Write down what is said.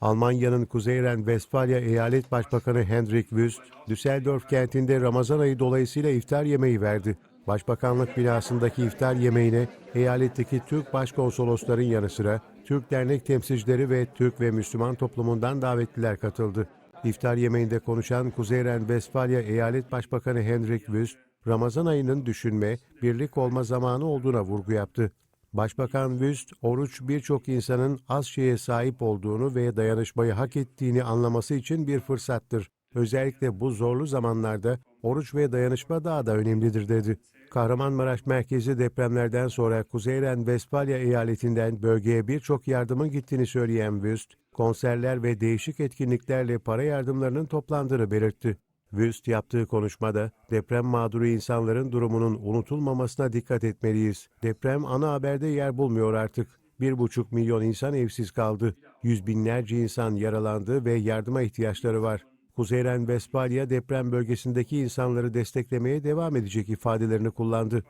Almanya'nın Kuzey Ren-Vestfalya Eyalet Başbakanı Hendrik Wüst, Düsseldorf kentinde Ramazan ayı dolayısıyla iftar yemeği verdi. Başbakanlık binasındaki iftar yemeğine eyaletteki Türk başkonsolosların yanı sıra Türk dernek temsilcileri ve Türk ve Müslüman toplumundan davetliler katıldı. İftar yemeğinde konuşan Kuzey Ren-Vestfalya Eyalet Başbakanı Hendrik Wüst, Ramazan ayının düşünme, birlik olma zamanı olduğuna vurgu yaptı. Başbakan Wüst, oruç birçok insanın az şeye sahip olduğunu ve dayanışmayı hak ettiğini anlaması için bir fırsattır. Özellikle bu zorlu zamanlarda oruç ve dayanışma daha da önemlidir dedi. Kahramanmaraş merkezi depremlerden sonra Kuzey Ren-Vestfalya eyaletinden bölgeye birçok yardımın gittiğini söyleyen Wüst, konserler ve değişik etkinliklerle para yardımlarının toplandığını belirtti. Wüst yaptığı konuşmada deprem mağduru insanların durumunun unutulmamasına dikkat etmeliyiz. Deprem ana haberde yer bulmuyor artık. Bir buçuk milyon insan evsiz kaldı. Yüz binlerce insan yaralandı ve yardıma ihtiyaçları var. Kuzeyren Vestfalya deprem bölgesindeki insanları desteklemeye devam edecek ifadelerini kullandı.